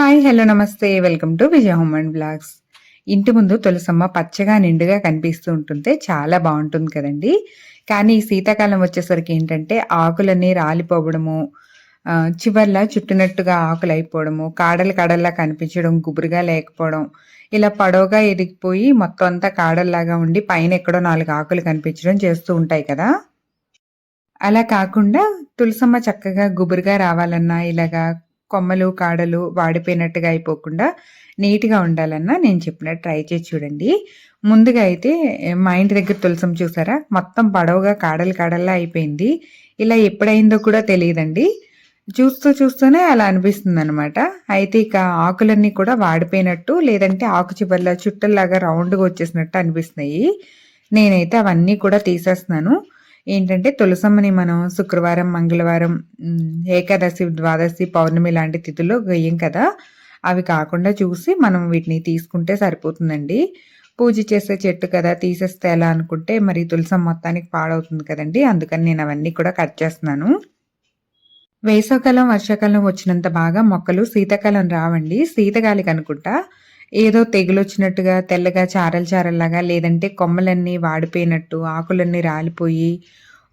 Hi hello నమస్తే. Welcome to Vijaya home and blogs. ఇంటి ముందు తులసమ్మ పచ్చగా నిండుగా కనిపిస్తూ ఉంటుంటే చాలా బాగుంటుంది కదండి. కానీ ఈ శీతాకాలం వచ్చేసరికి ఏంటంటే ఆకులన్నీ రాలిపోవడము చివర్లా చుట్టినట్టుగా ఆకులు అయిపోవడము కాడలు కాడల్లా కనిపించడం గుబురుగా లేకపోవడం ఇలా పడవగా ఎదిగిపోయి మొత్తం అంతా కాడల్లాగా ఉండి పైన ఎక్కడో నాలుగు ఆకులు కనిపించడం చేస్తూ ఉంటాయి కదా. అలా కాకుండా తులసమ్మ చక్కగా గుబురుగా రావాలన్నా ఇలాగా కొమ్మలు కాడలు వాడిపోయినట్టుగా అయిపోకుండా నీట్గా ఉండాలన్నా నేను చెప్పినట్టు ట్రై చేసి చూడండి. ముందుగా అయితే మా ఇంటి దగ్గర తులసం చూసారా? మొత్తం పడవగా కాడలు కాడల్లా అయిపోయింది. ఇలా ఎప్పుడైందో కూడా తెలియదండి. చూస్తూ చూస్తూనే అలా అనిపిస్తుంది అనమాట అయితే ఇక ఆకులన్నీ కూడా వాడిపోయినట్టు లేదంటే ఆకు చివర్ల చుట్టల్లాగా రౌండ్గా వచ్చేసినట్టు అనిపిస్తున్నాయి. నేనైతే అవన్నీ కూడా తీసేస్తున్నాను. ఏంటంటే తులసమ్మని మనం శుక్రవారం మంగళవారం ఏకాదశి ద్వాదశి పౌర్ణమి లాంటి తిథుల్లో గయ్యం కదా. అవి కాకుండా చూసి మనం వీటిని తీసుకుంటే సరిపోతుందండి. పూజ చేసే చెట్టు కదా తీసేస్తే ఎలా అనుకుంటే మరి తులసం మొత్తానికి పాడవుతుంది కదండి. అందుకని నేను అవన్నీ కూడా కట్ చేస్తున్నాను. వేసవకాలం వర్షాకాలం వచ్చినంత బాగా మొక్కలు శీతాకాలం రావండి. శీతగాలికి అనుకుంటా. ఏదో తెగులు వచ్చినట్టుగా తెల్లగా చారలు చారల్లాగా లేదంటే కొమ్మలన్నీ వాడిపోయినట్టు ఆకులన్నీ రాలిపోయి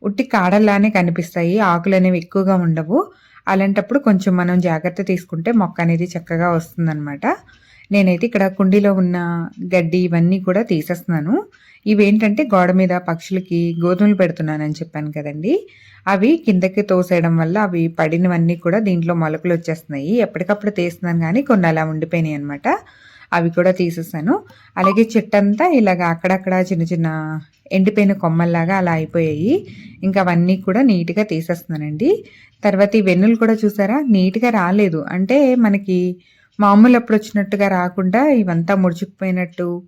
ఉట్టి కాడల్లానే కనిపిస్తాయి. ఆకులు అనేవి ఎక్కువగా ఉండవు. అలాంటప్పుడు కొంచెం మనం జాగ్రత్త తీసుకుంటే మొక్క అనేది చక్కగా వస్తుందన్నమాట. నేనైతే ఇక్కడ కుండీలో ఉన్న గడ్డి ఇవన్నీ కూడా తీసేస్తున్నాను. ఇవేంటంటే గోడ మీద పక్షులకి గోధుమలు పెడుతున్నానని చెప్పాను కదండి. అవి కిందకి తోసేయడం వల్ల అవి పడినవన్నీ కూడా దీంట్లో మొలకలు వచ్చేస్తున్నాయి. ఎప్పటికప్పుడు తీస్తున్నాను కానీ కొన్ని అలా ఉండిపోయినాయి అనమాట అవి కూడా తీసేసాను. అలాగే చెట్టంతా ఇలాగ అక్కడక్కడ చిన్న చిన్న ఎండిపోయిన కొమ్మల్లాగా అలా అయిపోయాయి. ఇంకా అవన్నీ కూడా నీట్గా తీసేస్తున్నానండి. తర్వాత ఈ వెన్నులు కూడా చూసారా? నీట్గా రాలేదు. అంటే మనకి మామూలు అప్పుడు వచ్చినట్టుగా రాకుండా ఇవంతా ముడుచుకుపోయినట్టు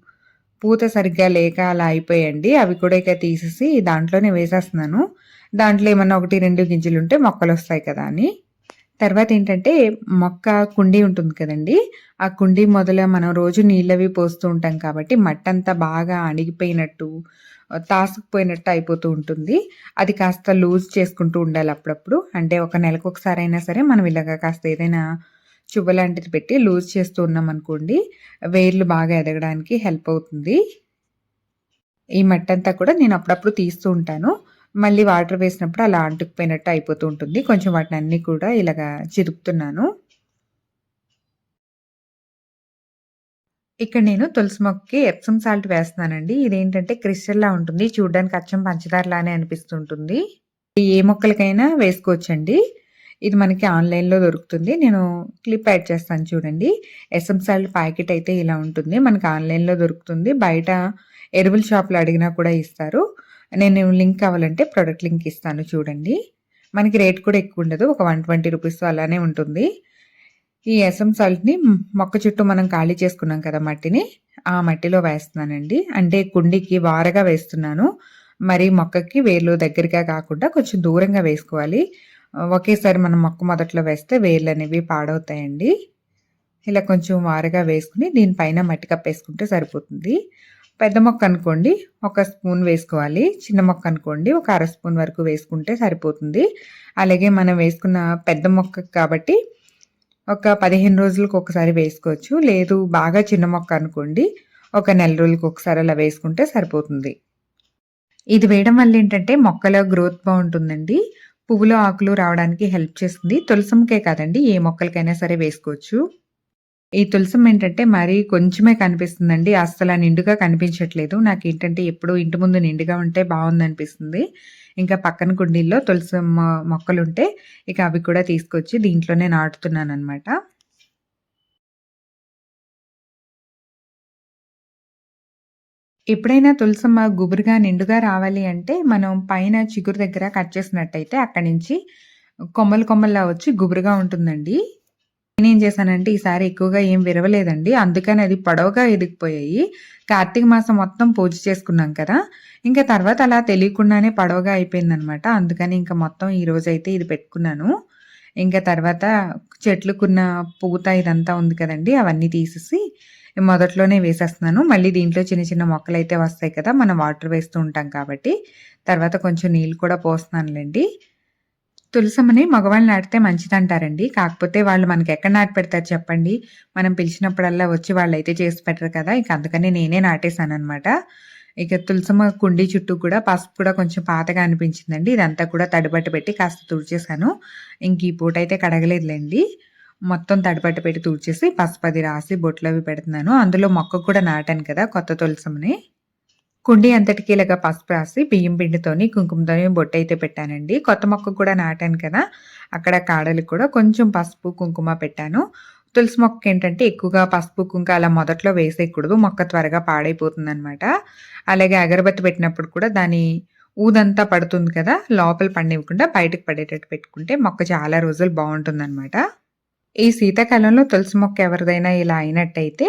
పూత సరిగ్గా లేక అలా అయిపోయాయండి. అవి కూడా ఇక తీసేసి దాంట్లోనే వేసేస్తున్నాను. దాంట్లో ఏమన్నా ఒకటి రెండు గింజలు ఉంటే మొక్కలు వస్తాయి కదా అని. తర్వాత ఏంటంటే మొక్క కుండీ ఉంటుంది కదండి. ఆ కుండీ మొదల మనం రోజు నీళ్ళవి పోస్తూ ఉంటాం కాబట్టి మట్టి అంతా బాగా అణిగిపోయినట్టు తాసుకుపోయినట్టు అయిపోతూ ఉంటుంది. అది కాస్త లూజ్ చేసుకుంటూ ఉండాలి అప్పుడప్పుడు. అంటే ఒక నెలకు ఒకసారి అయినా సరే మనం ఇలాగ కాస్త ఏదైనా చువ్వ లాంటిది పెట్టి లూజ్ చేస్తూ ఉన్నాం అనుకోండి వేర్లు బాగా ఎదగడానికి హెల్ప్ అవుతుంది. ఈ మట్టంతా అంతా కూడా నేను అప్పుడప్పుడు తీస్తూ ఉంటాను. మళ్ళీ వాటర్ వేసినప్పుడు అలా అంటుకుపోయినట్టు అయిపోతూ ఉంటుంది. కొంచెం వాటిని అన్నీ కూడా ఇలాగా చిరుపుతున్నాను. ఇక్కడ నేను తులసి మొక్కకి ఎప్సమ్ సాల్ట్ వేస్తున్నానండి. ఇదేంటంటే క్రిస్టల్ లా ఉంటుంది. చూడడానికి అచ్చం పంచదారలానే అనిపిస్తుంటుంది. ఏ మొక్కలకైనా వేసుకోవచ్చండి. ఇది మనకి ఆన్లైన్లో దొరుకుతుంది. నేను క్లిప్ యాడ్ చేస్తాను చూడండి. ఎస్ఎం సాల్ట్ ప్యాకెట్ అయితే ఇలా ఉంటుంది. మనకి ఆన్లైన్లో దొరుకుతుంది. బయట ఎరువుల షాప్లో అడిగినా కూడా ఇస్తారు. నేను లింక్ కావాలంటే ప్రోడక్ట్ లింక్ ఇస్తాను చూడండి. మనకి రేట్ కూడా ఎక్కువ ఉండదు. ఒక వన్ ట్వంటీ రూపీస్ అలానే ఉంటుంది. ఈ ఎసం సాల్ట్ని మొక్క చుట్టూ మనం ఖాళీ చేసుకున్నాం కదా మట్టిని ఆ మట్టిలో వేస్తున్నానండి. అంటే కుండీకి వారగా వేస్తున్నాను. మరి మొక్కకి వేర్లు దగ్గరగా కాకుండా కొంచెం దూరంగా వేసుకోవాలి. ఒకేసారి మనం మొక్క మొదట్లో వేస్తే వేర్లు అనేవి పాడవుతాయండి. ఇలా కొంచెం వారగా వేసుకుని దీనిపైన మట్టి కప్పేసుకుంటే సరిపోతుంది. పెద్ద మొక్క అనుకోండి ఒక స్పూన్ వేసుకోవాలి. చిన్న మొక్క అనుకోండి ఒక అర స్పూన్ వరకు వేసుకుంటే సరిపోతుంది. అలాగే మనం వేసుకున్న పెద్ద మొక్క కాబట్టి ఒక పదిహేను రోజులకు ఒకసారి వేసుకోవచ్చు. లేదు బాగా చిన్న మొక్క అనుకోండి ఒక నెల రోజులకు ఒకసారి అలా వేసుకుంటే సరిపోతుంది. ఇది వేయడం వల్ల ఏంటంటే మొక్కల గ్రోత్ బాగుంటుందండి. పువ్వులు ఆకులు రావడానికి హెల్ప్ చేస్తుంది. తులసంకే కాదండి ఏ మొక్కలకైనా సరే వేసుకోవచ్చు. ఈ తులసం ఏంటంటే మరీ కొంచెమే కనిపిస్తుందండి. అస్సలు నిండుగా కనిపించట్లేదు. నాకు ఏంటంటే ఎప్పుడు ఇంటి ముందు నిండుగా ఉంటే బాగుంది అనిపిస్తుంది ఇంకా పక్కన కుండీల్లో తులసం మొక్కలు ఉంటే ఇక అవి కూడా తీసుకొచ్చి దీంట్లోనే నాటుతున్నాను అనమాట ఎప్పుడైనా తులసమ్మ గుబురుగా నిండుగా రావాలి అంటే మనం పైన చిగురు దగ్గర కట్ చేసినట్టయితే అక్కడి నుంచి కొమ్మలు కొమ్మల్లా వచ్చి గుబురుగా ఉంటుందండి. నేనేం చేశానంటే ఈసారి ఎక్కువగా ఏం విరవలేదండి. అందుకని అది పొడవుగా ఎదిగిపోయాయి కార్తీక మాసం మొత్తం పూజ చేసుకున్నాం కదా. ఇంకా తర్వాత అలా తెలియకుండానే పొడవుగా అయిపోయిందనమాట. అందుకని ఇంకా మొత్తం ఈ రోజైతే ఇది పెట్టుకున్నాను. ఇంకా తర్వాత చెట్లుకున్న పూత ఇదంతా ఉంది కదండి అవన్నీ తీసేసి మొదట్లోనే వేసేస్తున్నాను. మళ్ళీ దీంట్లో చిన్న చిన్న మొక్కలు అయితే వస్తాయి కదా మనం వాటర్ వేస్తూ ఉంటాం కాబట్టి. తర్వాత కొంచెం నీళ్ళు కూడా పోస్తున్నానులేండి. తులసమ్మని మగవాళ్ళు నాటితే మంచిదంటారండి. కాకపోతే వాళ్ళు మనకి ఎక్కడ నాటి పెడతారు చెప్పండి. మనం పిలిచినప్పుడల్లా వచ్చి వాళ్ళైతే చేసి పెట్టరు కదా! ఇంక అందుకని నేనే నాటేసాననమాట. ఇక తులసమ్మ కుండీ చుట్టూ కూడా పసుపు కూడా కొంచెం పాతగా అనిపించిందండి. ఇదంతా కూడా తడిబట్ట పెట్టి కాస్త తుడిచేశాను ఇంక ఈ పూట అయితే కడగలేదులేండి మొత్తం తడిబట్ట పెట్టి తుడిచేసి అది రాసి బొట్లవి పెడుతున్నాను. అందులో మొక్క కూడా నాటాను కదా! కొత్త తులసమ్మని. కుండీ అంతటికి ఇలాగ పసుపు రాసి బియ్యం పిండితోని, కుంకుమతోని బొట్టయితే పెట్టానండి. కొత్త మొక్క కూడా నాటాను కదా! అక్కడ కాడలకు కూడా కొంచెం పసుపు, కుంకుమ పెట్టాను. తులసి మొక్క ఏంటంటే ఎక్కువగా పసుపు, కుంక అలా మొదట్లో వేసేయకూడదు. మొక్క త్వరగా పాడైపోతుంది అనమాట అలాగే అగరబత్తి పెట్టినప్పుడు కూడా దాని ఊదంతా పడుతుంది కదా! లోపల పండివ్వకుండా బయటకు పడేటట్టు పెట్టుకుంటే మొక్క చాలా రోజులు బాగుంటుంది అనమాట ఈ శీతాకాలంలో తులసి మొక్క ఎవరిదైనా ఇలా అయినట్టయితే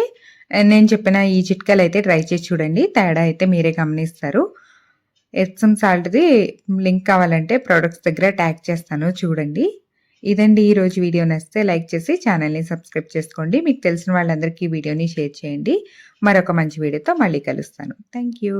నేను చెప్పిన ఈ చిట్కాలు అయితే ట్రై చేసి చూడండి. తేడా అయితే మీరే గమనిస్తారు. ఎప్సమ్ సాల్ట్‌ది లింక్ కావాలంటే ప్రొడక్ట్స్ దగ్గర ట్యాగ్ చేస్తాను చూడండి. ఇదండి ఈరోజు వీడియో నచ్చితే లైక్ చేసి ఛానల్‌ని సబ్స్క్రైబ్ చేసుకోండి. మీకు తెలిసిన వాళ్ళందరికీ వీడియోని షేర్ చేయండి. మరొక మంచి వీడియోతో మళ్ళీ కలుస్తాను. Thank you.